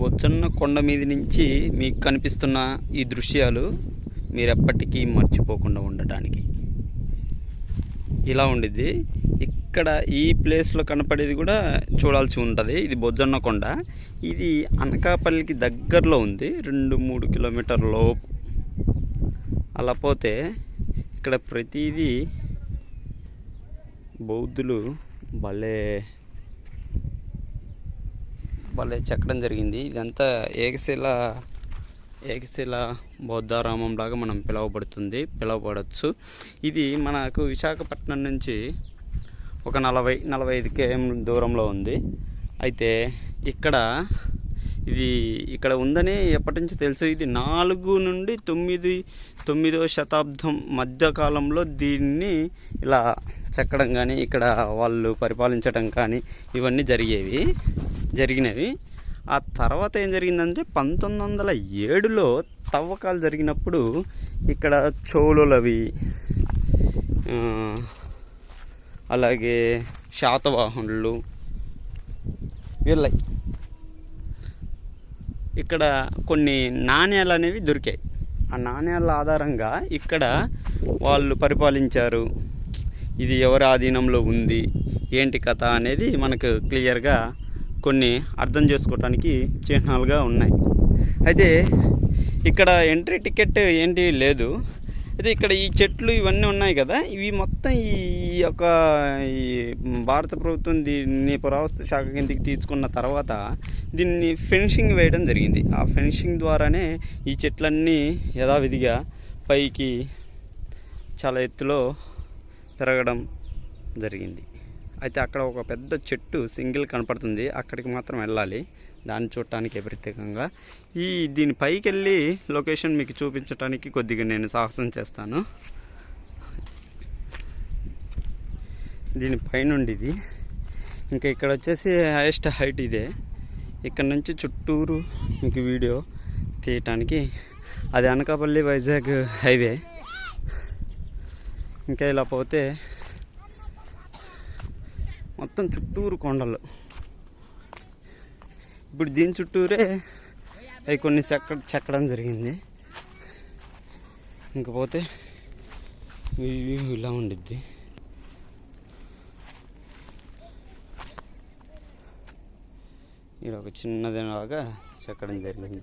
బొచ్చన్న కొండ మీద నుంచి మీకు కనిపిస్తున్న ఈ దృశ్యాలు మీరు ఎప్పటికీ మర్చిపోకుండా ఉండటానికి. ఇలా ఉండిద్ది. ఇక్కడ ఈ ప్లేస్లో కనపడేది కూడా చూడాల్సి ఉంటుంది. ఇది బొజ్జన్న కొండ. ఇది అనకాపల్లికి దగ్గరలో ఉంది. రెండు మూడు కిలోమీటర్ లోపు. అలా పోతే ఇక్కడ ప్రతిదీ బౌద్ధులు భలే భలే చెక్కడం జరిగింది. ఇదంతా ఏకశిల ఏకశిల బౌద్ధారామం లాగా మనం పిలువబడుతుంది పిలువబడచ్చు. ఇది మనకు విశాఖపట్నం నుంచి ఒక నలభై నలభై ఐదు కేఎం దూరంలో ఉంది. అయితే ఇక్కడ ఇది ఇక్కడ ఉందని ఎప్పటి నుంచి తెలుసు. ఇది నాలుగు నుండి తొమ్మిది తొమ్మిదవ శతాబ్దం మధ్యకాలంలో దీన్ని ఇలా చెక్కడం కానీ ఇక్కడ వాళ్ళు పరిపాలించడం కానీ ఇవన్నీ జరిగేవి. జరిగినవి ఆ తర్వాత ఏం జరిగిందంటే పంతొమ్మిది వందల ఏడులో తవ్వకాలు జరిగినప్పుడు ఇక్కడ చోళులవి అలాగే శాతవాహనులు వీళ్ళ ఇక్కడ కొన్ని నాణ్యాలు అనేవి దొరికాయి. ఆ నాణ్యాల ఆధారంగా ఇక్కడ వాళ్ళు పరిపాలించారు. ఇది ఎవరి ఆధీనంలో ఉంది? ఏంటి కథ? అనేది మనకు క్లియర్గా కొన్ని అర్థం చేసుకోవటానికి చిహ్నాలుగా ఉన్నాయి. అయితే ఇక్కడ ఎంట్రీ టికెట్ ఏంటి లేదు. అయితే ఇక్కడ ఈ చెట్లు ఇవన్నీ ఉన్నాయి కదా. ఇవి మొత్తం ఈ యొక్క ఈ భారత ప్రభుత్వం దీన్ని పురావస్తు శాఖ కిందకి తీసుకున్న తర్వాత దీన్ని ఫెన్సింగ్ వేయడం జరిగింది. ఆ ఫెన్సింగ్ ద్వారానే ఈ చెట్లన్నీ యథావిధిగా పైకి చాలా ఎత్తులో పెరగడం జరిగింది. అయితే అక్కడ ఒక పెద్ద చెట్టు సింగిల్ కనపడుతుంది. అక్కడికి మాత్రం వెళ్ళాలి. దాన్ని చూడటానికి ప్రత్యేకంగా. ఈ దీని పైకి వెళ్ళి లొకేషన్ మీకు చూపించడానికి కొద్దిగా నేను సాహసం చేస్తాను. దీని పైనుండి ఇది ఇంకా ఇక్కడ వచ్చేసి హైయెస్ట్ హైట్ ఇదే. ఇక్కడ నుంచి చుట్టూరు మీకు వీడియో తీయటానికి. అది అనకాపల్లి వైజాగ్ హైవే. ఇంకా ఇలా పోతే మొత్తం చుట్టూరు కొండలు. ఇప్పుడు దీని చుట్టూరే అవి కొన్ని చెక్క చెక్కడం జరిగింది. ఇంకపోతే ఇలా ఉండిద్ది. ఇక్కడ ఒక చిన్నదిలాగా చెక్కడం జరిగింది.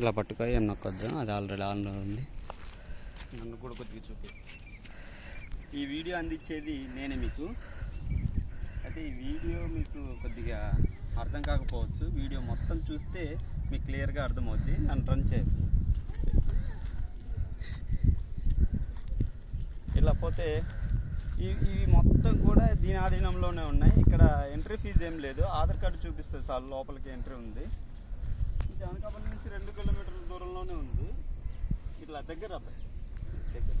ఇలా పట్టుకో ఏం నొక్కొద్దు అది ఆల్రెడీ ఆన్లో ఉంది. నన్ను కూడా కొద్దిగా చూపి. ఈ వీడియో అందించేది నేనే మీకు. అయితే ఈ వీడియో మీకు కొద్దిగా అర్థం కాకపోవచ్చు. వీడియో మొత్తం చూస్తే మీకు క్లియర్గా అర్థమవుద్ది. నన్ను రన్ చేయాలి ఇలా పోతే ఇవి ఇవి మొత్తం కూడా దీని ఆధీనంలోనే ఉన్నాయి. ఇక్కడ ఎంట్రీ ఫీజు ఏం లేదు. ఆధార్ కార్డు చూపిస్తుంది సార్. లోపలికి ఎంట్రీ ఉంది. ఇది అనకాపల్లి నుంచి రెండు కిలోమీటర్ల దూరంలోనే ఉంది. ఇట్లా దగ్గర అబ్బాయి దగ్గర.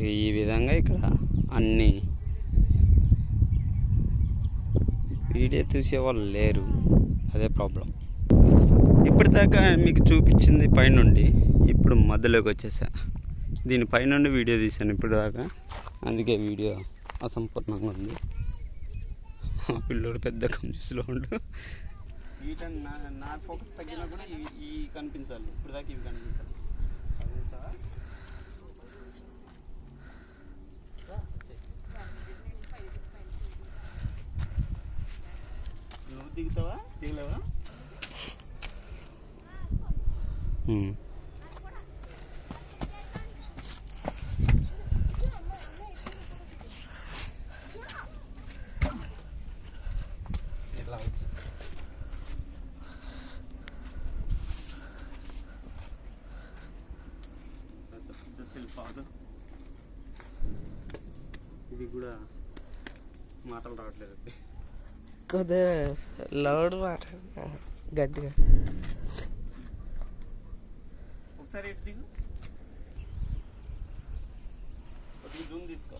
ఈ విధంగా ఇక్కడ అన్ని వీడియో చూసేవాళ్ళు లేరు. అదే ప్రాబ్లం. ఇప్పటిదాకా మీకు చూపించింది పైనుండి ఇప్పుడు మధ్యలోకి వచ్చేసా. దీని పైనుండి వీడియో తీశాను ఇప్పటిదాకా. అందుకే వీడియో అసంపూర్ణంగా ఉంది. ఆ పిల్లోడు పెద్ద కన్ఫ్యూజ్లో ఉండు. వీటని నా ఫోకస్ తగ్గినా కూడా ఇవి ఈ కనిపించాలి. ఇప్పుడు దాకా ఇవి కనిపించాలి అదే సార్ నువ్వు దిగుతావా? దిగలేవా? ఇది కూడా మాటలు రావట్లేదు. కొద్దిగా లౌడ్ మాట్లాడినా గట్టిగా ఒకసారి ఇటు దిగు కొద్దిగా జూమ్ తీసుకో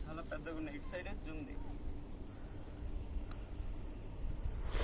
చాలా పెద్దగా ఉన్నాయి ఇటు సైడే జూమ్ దిగు